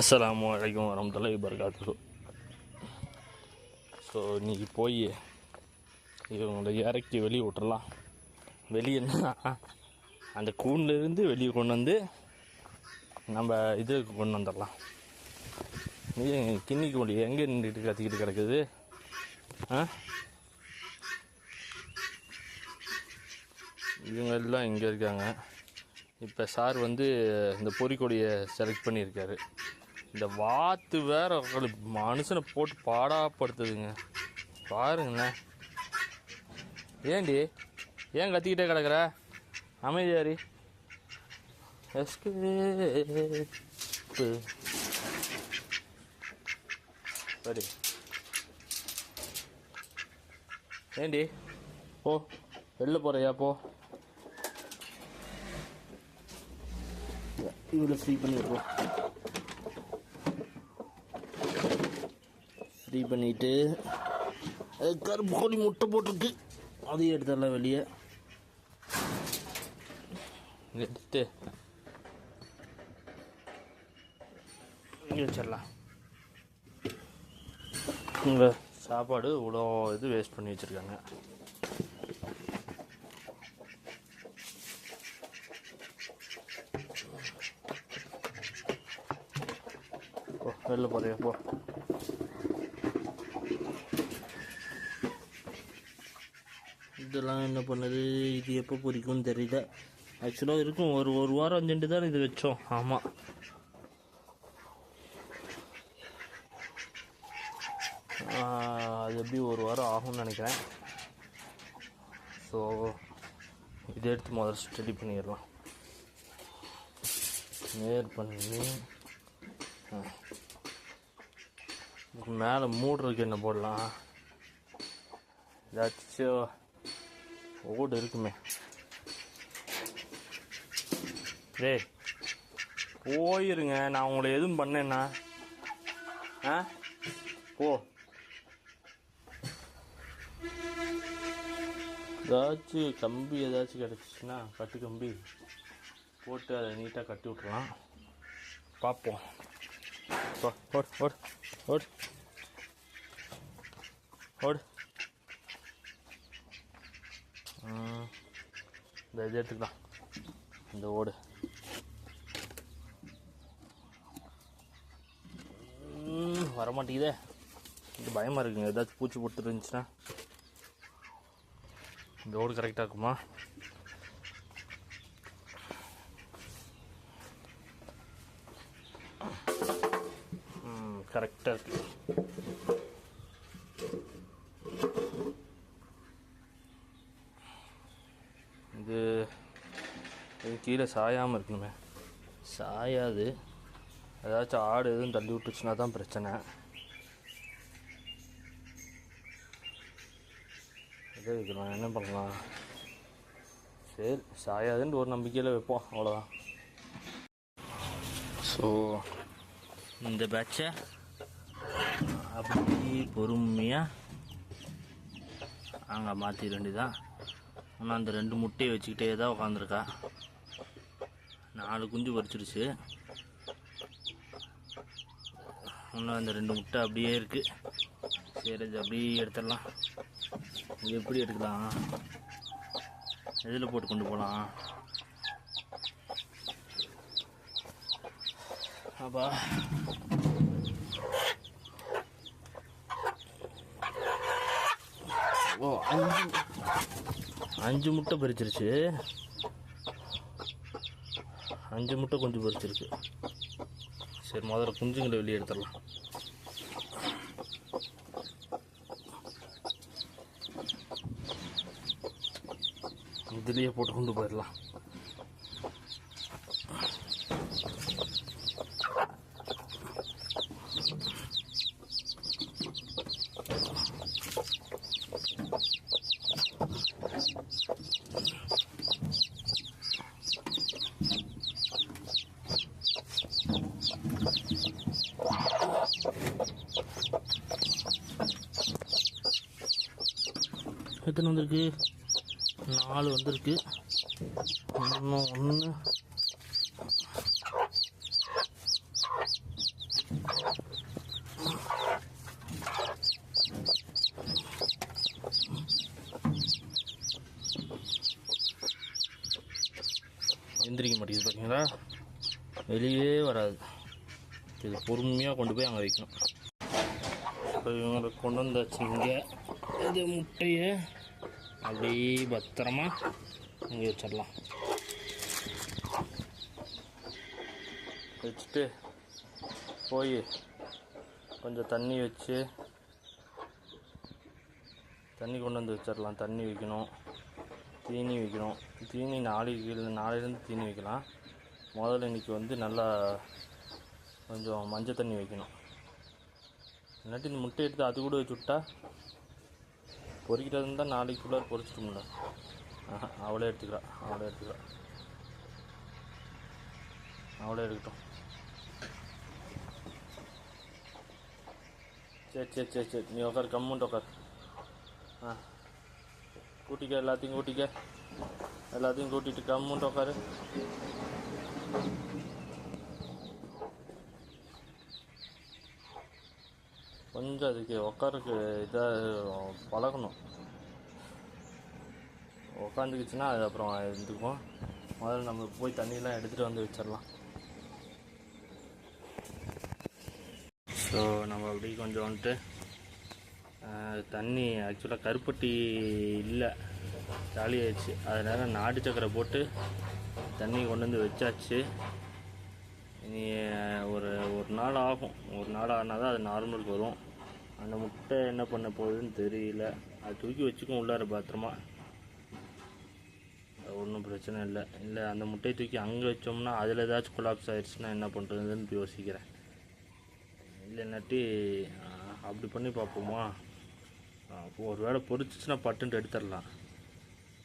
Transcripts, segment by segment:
அஸ்ஸலாமு வலைக்கம் வரமத்துல்லாஹி வபரகாத்துஹு. ஸோ இன்னைக்கு போய் இவங்களை இறக்கி வெளியே விட்டுறலாம். வெளியேன்னா அந்த கூண்டிலிருந்து வெளியே கொண்டு வந்து நம்ம இதுக்கு கொண்டு வந்துடலாம். இது கிண்ணிக்கு முடியும் எங்கே நின்றுட்டு கத்திக்கிட்டு கிடக்குது? ஆ? இவங்க எல்லாம் இங்கே இருக்காங்க. இப்போ சார் வந்து இந்த பொறிக்கொடியை செலக்ட் பண்ணியிருக்காரு. இந்த வாத்து வேற மனுஷனை போட்டு பாடாப்படுத்துதுங்க. பாருங்கண்ணே. ஏண்டி? ஏன் கத்திக்கிட்டே கிடக்குற? அமைதியாரி எஸ்கேப்பு. சரி ஏண்டி? போ. வெளில போறியா? போ. இவ்வளோ ஃப்ரீ பண்ணி ஃப்ரீ பண்ணிவிட்டு கருப்பு கோழி முட்டை போட்டிருக்கு. அதையும் எடுத்துடலாம் வெளியே. எடுத்து வச்சிடலாம். இந்த சாப்பாடு இவ்வளோ இது வேஸ்ட் பண்ணி வச்சுருக்காங்க. வெளில போறியா? போ. இதெல்லாம் என்ன பண்ணுது? இது எப்போ பொரிக்கும்னு தெரியல. ஆக்சுவலாக இருக்கும். ஒரு ஒரு வாரம் அஞ்சுண்டு தான் இது வச்சோம். ஆமாம் அது எப்படி ஒரு வாரம் ஆகும்னு நினைக்கிறேன். ஸோ இதை எடுத்து முதல்ல ஸ்டடி பண்ணிடலாம். நேர் பண்ணி மேலே மூடுறதுக்கு என்ன போடலாம்? ஏதாச்சும் ஓடு இருக்குமே. ரே போயிருங்க. நான் உங்களை எதுவும் பண்ணேன்னா? ஆ? போ. ஏதாச்சும் கம்பி ஏதாச்சும் கிடச்சிச்சின்னா கட்டு கம்பி போட்டு அதை நீட்டாக கட்டி விட்றலாம் பார்ப்போம். ஓ ஓடு ஓடு ஓடு. ஓடு. இந்த இது எடுத்துக்கலாம். இந்த ஓடு. வரமாட்டேங்குதே. இது பயமாக இருக்குங்க. ஏதாச்சும் பூச்சி போட்டு இருந்துச்சுன்னா. இந்த ஓடு கரெக்டாக இருக்குமா ம் கரெக்டாக இருக்கு இது இது கீழே சாயாமல் இருக்கணுமே சாயாது. ஏதாச்சும் ஆடு எதுவும் தள்ளி விட்டுச்சுன்னா தான் பிரச்சனை. இதே வைக்கலாம் என்ன பண்ணலாம்? சரி சாயாதுன்னு ஒரு நம்பிக்கையில் வைப்போம். அவ்வளோதான் ஸோ இந்த பேட்சை அப்படி பொறுமையாக அங்கே மாற்றிட வேண்டியதான் இன்னும் அந்த ரெண்டு முட்டையை வச்சுக்கிட்டே தான் உட்காந்துருக்கா நாலு குஞ்சு பறிச்சிருச்சு இன்னும் அந்த ரெண்டு முட்டை அப்படியே இருக்குது சரி இது அப்படியே எடுத்துடலாம். இது எப்படி எடுக்கலாம்? எதில் போட்டு கொண்டு போகலாம்? அப்பா. ஓ அஞ்சு அஞ்சு முட்டை பறிச்சிருச்சு. அஞ்சு முட்டை கொஞ்சம் பறிச்சிருக்கு சரி முதல்ல குஞ்சுங்களை வெளியே எடுத்துடலாம். இதுலேயே போட்டு கொண்டு போயிடலாம். எத்தனை வந்திருக்கு? நாலு வந்திருக்கு. ஒன்று ஒன்று எந்திரிக்க மாட்டேங்குது பார்த்தீங்களா வெளியே வராது. இது பொறுமையாக கொண்டு போய் அங்கே வைக்கணும். இப்போ இவங்களை கொண்டு வந்தாச்சு இங்கே. இது முட்டையை அப்படியே பத்திரமா இங்கே வச்சிடலாம். வச்சுட்டு போய் கொஞ்சம் தண்ணி வச்சு தண்ணி கொண்டு வந்து வச்சிடலாம். தண்ணி வைக்கணும். தீனி வைக்கணும். தீனி நாளைக்கு நாளையிலேருந்து தீனி வைக்கலாம். முதல்ல இன்றைக்கி வந்து நல்லா கொஞ்சம் மஞ்சள் தண்ணி வைக்கணும். இல்லாட்டி இந்த முட்டை எடுத்து அது கூட வச்சு விட்டா பொறிக்கிறது இருந்தால் நாளைக்குள்ளே பொறிச்சிட்டோம்ல. ஆஹா அவளே எடுத்துக்கிறா அவளே எடுத்துக்கிறா. அவளே எடுக்கட்டும். சரி சரி சரி சரி நீ உக்கார் கம்முன்ட்டு உக்கார். ஆ கூட்டிக்க எல்லாத்தையும் கூட்டிக்க. எல்லாத்தையும் கூட்டிகிட்டு கம்முன்ட்டு உட்காரு கொஞ்சம் அதுக்கு உட்காருக்கு இதாக பழகணும். உட்காந்துக்குச்சுன்னா அது அப்புறம் இருந்துக்கும். முதல்ல நம்ம போய் தண்ணியெலாம் எடுத்துகிட்டு வந்து வச்சிடலாம். ஸோ நம்ம அப்படி கொஞ்சம் வந்துட்டு தண்ணி ஆக்சுவலாக கருப்பட்டி இல்லை. காலி ஆயிடுச்சு அதனால் நாட்டு சக்கரை போட்டு தண்ணி கொண்டு வந்து வச்சாச்சு. இனி ஒரு ஒரு நாள் ஆகும். ஒரு நாள் ஆனால் தான் அது நார்மலுக்கு வரும். அந்த முட்டை என்ன பண்ண போகுதுன்னு தெரியல. அது தூக்கி வச்சுக்கும் உள்ளார பத்திரமா. ஒன்றும் பிரச்சனை இல்லை. இல்லை அந்த முட்டையை தூக்கி அங்கே வச்சோம்னா அதில் ஏதாச்சும் கொலாப்ஸ் ஆயிடுச்சுன்னா என்ன பண்ணுறதுன்னு யோசிக்கிறேன். இல்லைன்னாட்டி அப்படி பண்ணி பார்ப்போமா? ஒரு வேளை பொரிச்சிச்சுன்னா பட்டுன்ட்டு எடுத்துடலாம்.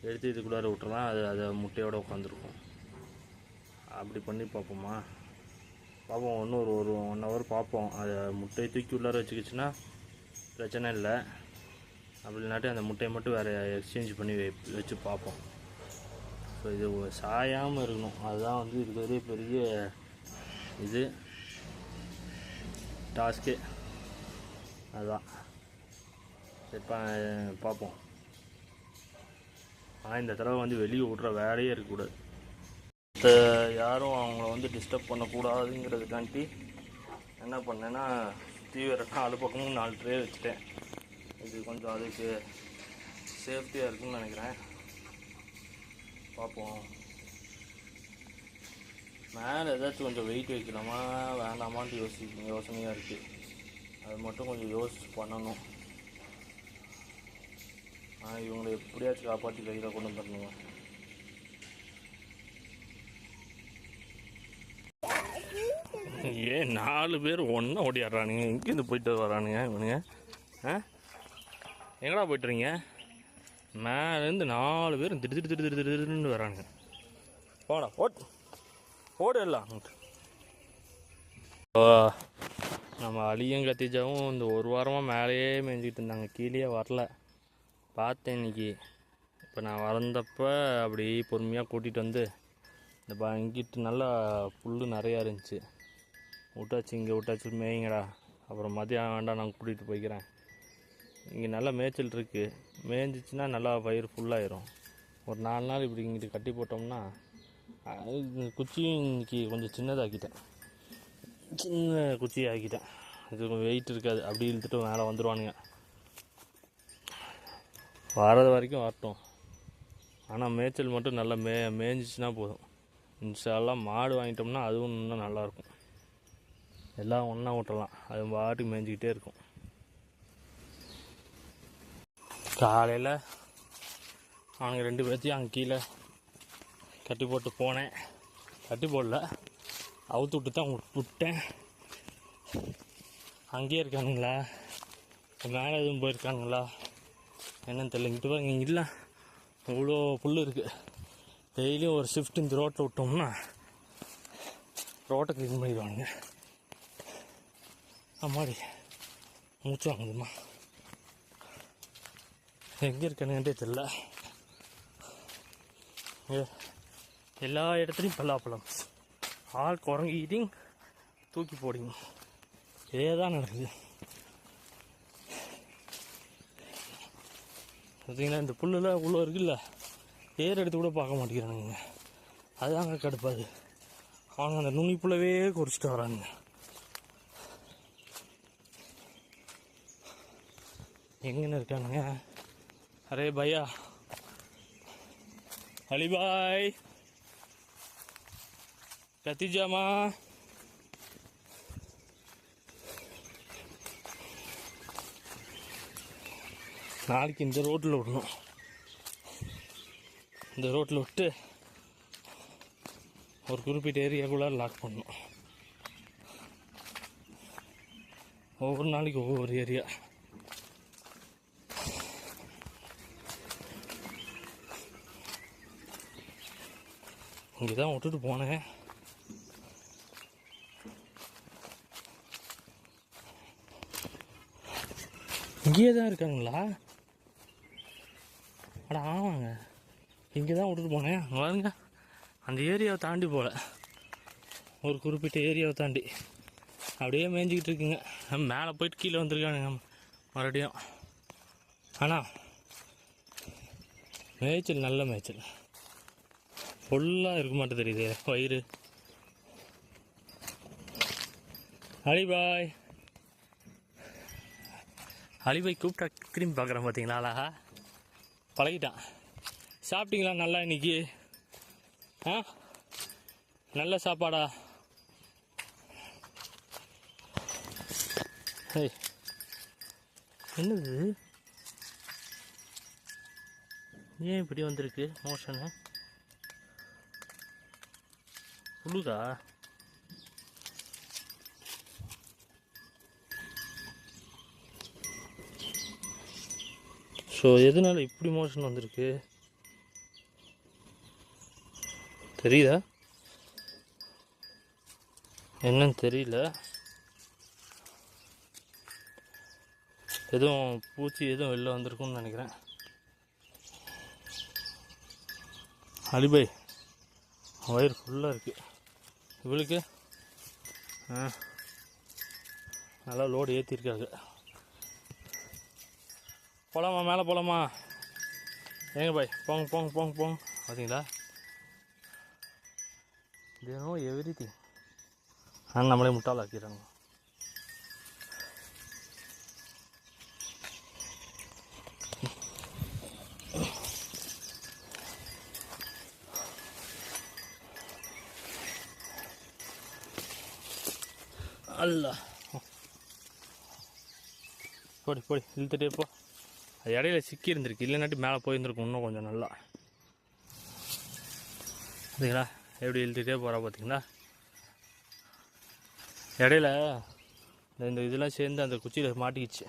எடுத்து இதுக்குள்ளார விட்டுறலாம். அது அதை முட்டையோடு உட்காந்துருக்கும். அப்படி பண்ணி பார்ப்போமா? பார்ப்போம். இன்னும் ஒரு ஒரு ஒன் ஹவர் பார்ப்போம். அதை முட்டையை தூக்கி உள்ளார வச்சுக்கிச்சுன்னா பிரச்சனை இல்லை. அப்படி இல்லாட்டி அந்த முட்டையை மட்டும் வேறு எக்ஸ்சேஞ்ச் பண்ணி வை வச்சு பார்ப்போம். ஸோ இது சாயாமல் இருக்கணும். அதுதான் வந்து இருக்கிறதே பெரிய இது. டாஸ்க்கு அதுதான். சரி பா பார்ப்போம். ஆனால் இந்த தடவை வந்து வெளியே விட்ற வேலையே இருக்கக்கூடாது. மற்ற யாரும் அவங்கள வந்து டிஸ்டர்ப் பண்ணக்கூடாதுங்கிறதுக்காண்டி என்ன பண்ணேன்னா தீவிர நாலு பக்கமும் நாலு ட்ரே வச்சுட்டேன். இது கொஞ்சம் அதுக்கு சேஃப்டியாக இருக்குன்னு நினைக்கிறேன். பார்ப்போம். மேலே ஏதாச்சும் கொஞ்சம் வெயிட் வைக்கலாமா வேண்டாமான்ட்டு யோசி யோசனையாக இருக்குது அது மட்டும் கொஞ்சம் யோசிச்சு பண்ணணும். ஆனால் இவங்களை எப்படியாச்சும் காப்பாற்றி கையில் கொண்டு வந்துடணுங்க ஏன் நாலு பேர் ஒன்றா ஓடிடுறானுங்க இங்கேருந்து போயிட்டு வரானுங்க இவனுங்க. ஆ? எங்கடா போய்ட்டுறீங்க மேலேருந்து நாலு பேரும் திரு திடு திரு திரு திருன்னு வரானுங்க. போடா ஓட். ஓடு எல்லாம். ஓ, நம்ம அழியும் கத்திஜாவும் இந்த ஒரு வாரமாக மேலேயே மேய்ஞ்சிக்கிட்டு இருந்தாங்க. கீழே வரல. பார்த்தேன் இன்னைக்கு. இப்போ நான் வளர்ந்தப்ப அப்படி பொறுமையாக கூட்டிகிட்டு வந்து இந்த பா இங்கிட்டு நல்லா புல் நிறையா இருந்துச்சு. விட்டாச்சு இங்கே விட்டாச்சு மேய்ங்கடா. அப்புறம் மதியம் வேண்டாம் நான் கூட்டிகிட்டு போய்க்கிறேன். இங்கே நல்லா மேய்ச்சல் இருக்குது மேய்ஞ்சிச்சின்னா நல்லா பயிர் ஃபுல்லாயிரும் ஒரு நாலு நாள் இப்படி இங்கிட்டு கட்டி போட்டோம்னா குச்சியும் இன்னைக்கு கொஞ்சம் சின்னதாக்கிட்டேன். சின்ன குச்சியை ஆக்கிட்டேன் இது கொஞ்சம் வெயிட் இருக்காது. அப்படி இழுத்துட்டு மேலே வந்துடுவானுங்க வர்றது வரைக்கும் வரட்டும். ஆனால் மேய்ச்சல் மட்டும் நல்லா மே மேய்ஞ்சிச்சின்னா போதும். இன்ஷால்லாம் மாடு வாங்கிட்டோம்னா அதுவும் இன்னும் நல்லாயிருக்கும் எல்லாம் ஒன்றா விட்டலாம் அது பாட்டுக்கு மேய்ஞ்சிக்கிட்டே இருக்கும். காலையில் அவனுங்க ரெண்டு பேர்த்தையும் அங்கே கீழே கட்டி போட்டு போனேன். கட்டி போடல. அவுத்து விட்டு தான் விட்டேன். அங்கேயே இருக்கானுங்களா? மேலே எதுவும் போயிருக்கானுங்களா? என்னன்னு தெரியல. இங்கிட்டு பாருங்க இங்கே இல்லை. இவ்வளோ புல் இருக்குது டெய்லியும் ஒரு ஷிஃப்ட் இந்த ரோட்டில் விட்டோம்னா ரோட்டை க்ளீன் பண்ணிடுவானுங்க. அம்மாடி மூச்சு வாங்குதுமா எங்கே இருக்கணுன்றே தெரில எல்லா இடத்துலையும் பல்லாப்பழம் ஆள் குரங்கு ஈட்டிங் தூக்கி போடிங்க இதே தான் நடக்குது பார்த்தீங்களா இந்த புல்லுல உள்ளே இருக்குல்ல ஏர் எடுத்து கூட பார்க்க மாட்டேங்கிறானுங்க அதுதாங்க கடுப்பாது அவனுங்க அந்த நுனிப்புலவே குறிச்சிட்டு வரானுங்க எங்கன்னு இருக்கானுங்க. அரே பையா. அலி பாய் கத்திஜாமா. நாளைக்கு இந்த ரோட்டில் விடணும். இந்த ரோட்டில் விட்டு ஒரு குறிப்பிட்ட ஏரியாக்குள்ளே லாக் பண்ணணும். ஒவ்வொரு நாளைக்கு ஒவ்வொரு ஏரியா. இங்கே தான் விட்டுட்டு போனேன். இங்கேயே தான் இருக்காங்களா? அட ஆமாங்க. இங்கே தான் விட்டுட்டு போனேன். வாருங்க அந்த ஏரியாவை தாண்டி போகல ஒரு குறிப்பிட்ட ஏரியாவை தாண்டி. அப்படியே மேய்ஞ்சிக்கிட்டு இருக்குங்க. மேலே போயிட்டு கீழே வந்திருக்கானுங்க. மறுபடியும். ஆனால் மேய்ச்சல் நல்ல மேய்ச்சல். ஃபுல்லாக இருக்க மாட்டேன் தெரியுது. வயிறு. அலிபாய் அலிபாய் கூப்பிட்டா திரும்பி பார்க்குறேன் பார்த்தீங்களா அழகா? பழகிட்டான். சாப்பிட்டீங்களா நல்லா இன்னைக்கு? ஆ? நல்ல சாப்பாடா? ஏய் என்னது ஏன் இப்படி வந்திருக்கு? மோஷனு? புழுதா ஸோ எதனால் இப்படி மோஷன் வந்திருக்கு தெரியுதா என்னன்னு தெரியல எதுவும் பூச்சி எதுவும் வெளில வந்திருக்கும்னு நினைக்கிறேன் அலிபாய் வயிறு ஃபுல்லாக இருக்குது இவளுக்கு? ஆ. நல்லா லோடு ஏற்றிருக்காங்க போகலாமா மேலே போகலாமா ஏங்க பாய் போங்க போங்க போங்க போங்க. பார்த்தீங்களா தினம் எவ்ரி திங் ஆனால் நம்மளே முட்டாளாக்கிறாங்க அல்ல போடி போடி இழுத்துட்டே போ. அது இடையில சிக்கி இருந்திருக்கு. இல்லைனாட்டி மேலே போயிருந்துருக்கும் இன்னும் கொஞ்சம் நல்லா. பார்த்தீங்களா எப்படி இழுத்துட்டே போகிறா பார்த்தீங்களா இடையில இந்த- இந்த இதெல்லாம் சேர்ந்து அந்த குச்சியில் மாட்டிக்கிச்சு.